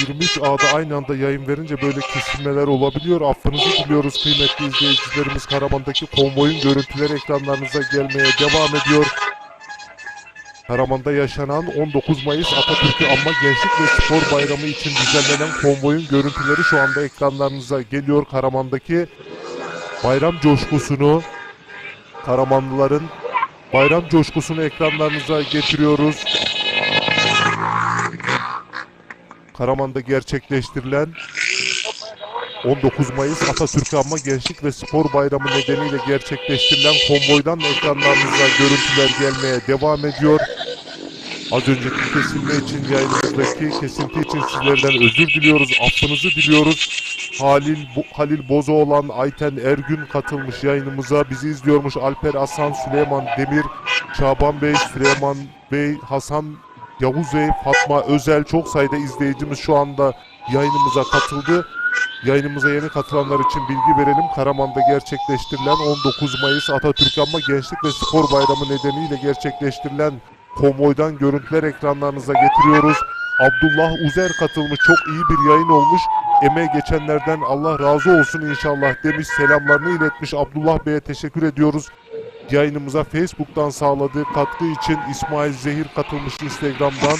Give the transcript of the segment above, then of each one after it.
23 A'da aynı anda yayın verince böyle kesilmeler olabiliyor. Affınızı diliyoruz kıymetli izleyicilerimiz. Karaman'daki konvoyun görüntüleri ekranlarınıza gelmeye devam ediyor. Karaman'da yaşanan 19 Mayıs Atatürk'ü Anma Gençlik ve Spor Bayramı için düzenlenen konvoyun görüntüleri şu anda ekranlarınıza geliyor. Karaman'daki bayram coşkusunu, Karamanlıların bayram coşkusunu ekranlarınıza getiriyoruz. Karaman'da gerçekleştirilen 19 Mayıs Atatürk Anma Gençlik ve Spor Bayramı nedeniyle gerçekleştirilen konvoydan ekranlarınıza görüntüler gelmeye devam ediyor. Az önceki kesilme için yayınımızdaki kesinti için sizlerden özür diliyoruz, affınızı diliyoruz. Halil Bo- Halil Bozoğlan, Ayten Ergün katılmış yayınımıza. Bizi izliyormuş Alper Hasan, Süleyman Demir, Şaban Bey, Süleyman Bey, Hasan Yavuz Bey, Fatma Özel çok sayıda izleyicimiz şu anda yayınımıza katıldı. Yayınımıza yeni katılanlar için bilgi verelim. Karaman'da gerçekleştirilen 19 Mayıs Atatürk Anma Gençlik ve Spor Bayramı nedeniyle gerçekleştirilen konvoydan görüntüler ekranlarınıza getiriyoruz. Abdullah Uzer katılmış. Çok iyi bir yayın olmuş. Emeğe geçenlerden Allah razı olsun inşallah demiş. Selamlarını iletmiş. Abdullah Bey'e teşekkür ediyoruz. Yayınımıza Facebook'tan sağladığı katkı için İsmail Zehir katılmış Instagram'dan.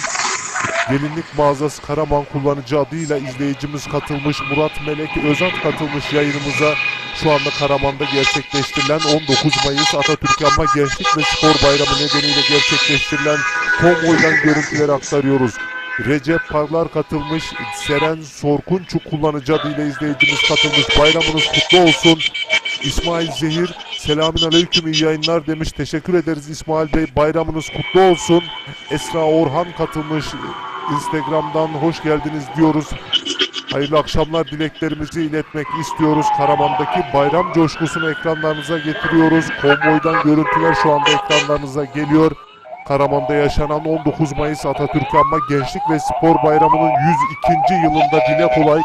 Gelinlik mağazası Karaman kullanıcı adıyla izleyicimiz katılmış. Murat Melek Özat katılmış yayınımıza. Şu anda Karaman'da gerçekleştirilen 19 Mayıs Atatürk Anma Gençlik ve Spor Bayramı nedeniyle gerçekleştirilen konvoydan görüntüleri aktarıyoruz. Recep Parlar katılmış, Seren Sorkunçuk kullanıcı adıyla izleyicimiz katılmış. Bayramınız kutlu olsun. İsmail Zehir, selamün aleyküm iyi yayınlar demiş. Teşekkür ederiz İsmail Bey. Bayramınız kutlu olsun. Esra Orhan katılmış. Instagram'dan hoş geldiniz diyoruz. Hayırlı akşamlar dileklerimizi iletmek istiyoruz. Karaman'daki bayram coşkusunu ekranlarınıza getiriyoruz. Konvoydan görüntüler şu anda ekranlarınıza geliyor. Karaman'da yaşanan 19 Mayıs Atatürk Anma Gençlik ve Spor Bayramı'nın 102. yılında dile kolay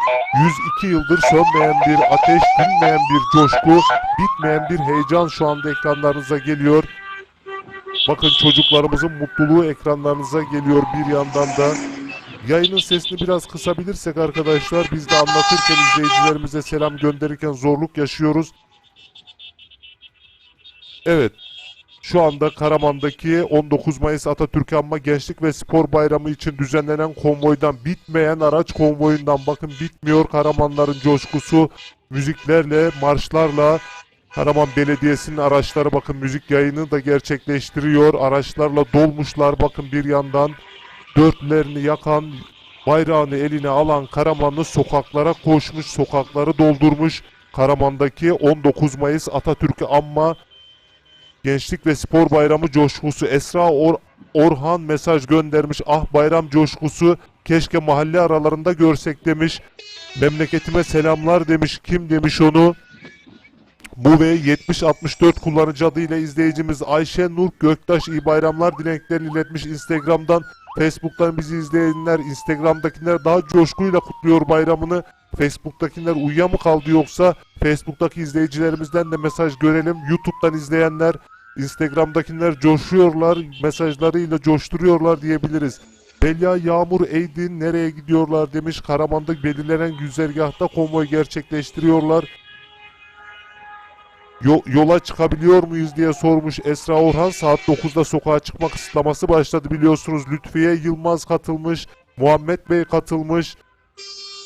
102 yıldır sönmeyen bir ateş, dinmeyen bir coşku, bitmeyen bir heyecan şu anda ekranlarınıza geliyor. Bakın çocuklarımızın mutluluğu ekranlarınıza geliyor bir yandan da. Yayının sesini biraz kısabilirsek arkadaşlar biz de anlatırken izleyicilerimize selam gönderirken zorluk yaşıyoruz. Evet. Şu anda Karaman'daki 19 Mayıs Atatürk Anma Gençlik ve Spor Bayramı için düzenlenen konvoydan bitmeyen araç konvoyundan bakın bitmiyor Karamanların coşkusu müziklerle, marşlarla Karaman Belediyesi'nin araçları bakın müzik yayını da gerçekleştiriyor. Araçlarla dolmuşlar bakın bir yandan dörtlerini yakan, bayrağını eline alan Karamanlı sokaklara koşmuş, sokakları doldurmuş. Karaman'daki 19 Mayıs Atatürk'ü anma Gençlik ve Spor Bayramı coşkusu Esra Or- Orhan mesaj göndermiş. Ah bayram coşkusu keşke mahalle aralarında görsek demiş. Memleketime selamlar demiş. Kim demiş onu? Bu ve 7064 kullanıcı adıyla izleyicimiz Ayşe Nur Göktaş iyi bayramlar dileklerini iletmiş Instagram'dan. Facebook'tan bizi izleyenler, Instagram'dakiler daha coşkuyla kutluyor bayramını. Facebook'takiler uyuya mı kaldı yoksa Facebook'taki izleyicilerimizden de mesaj görelim. YouTube'dan izleyenler, Instagram'dakiler coşuyorlar, mesajlarıyla coşturuyorlar diyebiliriz. Belia Yağmur Eydin nereye gidiyorlar demiş. Karaman'da belirlenen güzergahta konvoy gerçekleştiriyorlar. Yo- yola çıkabiliyor muyuz diye sormuş Esra Orhan. Saat 9'da sokağa çıkma kısıtlaması başladı biliyorsunuz. Lütfiye Yılmaz katılmış. Muhammed Bey katılmış.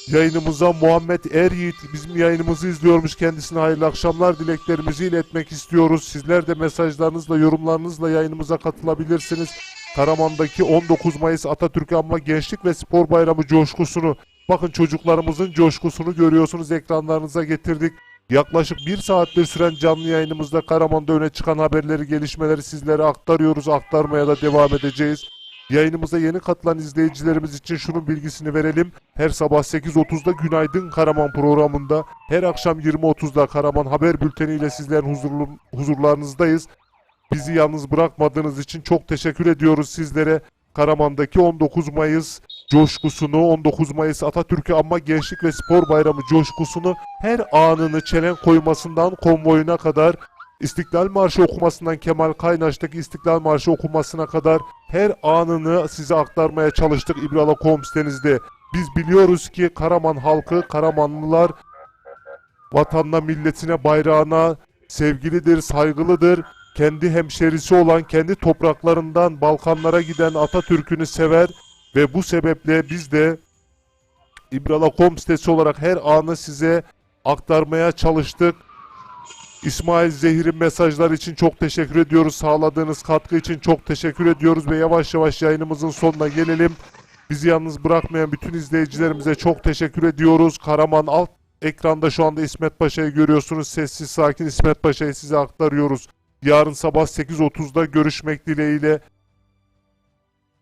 Yayınımıza Muhammed Er Yiğit bizim yayınımızı izliyormuş. Kendisine hayırlı akşamlar dileklerimizi iletmek istiyoruz. Sizler de mesajlarınızla, yorumlarınızla yayınımıza katılabilirsiniz. Karaman'daki 19 Mayıs Atatürk Anma Gençlik ve Spor Bayramı coşkusunu, bakın çocuklarımızın coşkusunu görüyorsunuz ekranlarınıza getirdik. Yaklaşık bir saattir süren canlı yayınımızda Karaman'da öne çıkan haberleri, gelişmeleri sizlere aktarıyoruz, aktarmaya da devam edeceğiz. Yayınımıza yeni katılan izleyicilerimiz için şunun bilgisini verelim. Her sabah 8.30'da Günaydın Karaman programında, her akşam 20.30'da Karaman Haber Bülteni ile sizlerin huzurlu, huzurlarınızdayız. Bizi yalnız bırakmadığınız için çok teşekkür ediyoruz sizlere. Karaman'daki 19 Mayıs coşkusunu, 19 Mayıs Atatürk'ü anma Gençlik ve Spor Bayramı coşkusunu her anını çelen koymasından konvoyuna kadar İstiklal Marşı okumasından Kemal Kaynaş'taki İstiklal Marşı okumasına kadar her anını size aktarmaya çalıştık İbrala.com sitemizde. Biz biliyoruz ki Karaman halkı, Karamanlılar vatanına, milletine, bayrağına sevgilidir, saygılıdır. Kendi hemşerisi olan, kendi topraklarından Balkanlara giden Atatürk'ünü sever ve bu sebeple biz de İbrala.com sitesi olarak her anı size aktarmaya çalıştık. İsmail Zehir'in mesajlar için çok teşekkür ediyoruz. Sağladığınız katkı için çok teşekkür ediyoruz ve yavaş yavaş yayınımızın sonuna gelelim. Bizi yalnız bırakmayan bütün izleyicilerimize çok teşekkür ediyoruz. Karaman alt ekranda şu anda İsmet Paşa'yı görüyorsunuz. Sessiz sakin İsmet Paşa'yı size aktarıyoruz. Yarın sabah 8.30'da görüşmek dileğiyle.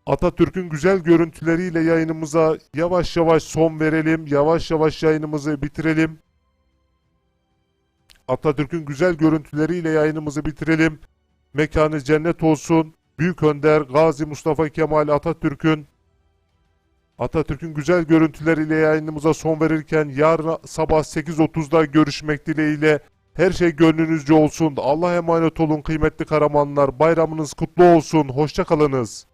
Atatürk'ün güzel görüntüleriyle yayınımıza yavaş yavaş son verelim. Yavaş yavaş yayınımızı bitirelim. Atatürk'ün güzel görüntüleriyle yayınımızı bitirelim. Mekanı cennet olsun. Büyük Önder Gazi Mustafa Kemal Atatürk'ün Atatürk'ün güzel görüntüleriyle yayınımıza son verirken yarın sabah 8.30'da görüşmek dileğiyle her şey gönlünüzce olsun. Allah'a emanet olun kıymetli Karamanlar. Bayramınız kutlu olsun. Hoşçakalınız.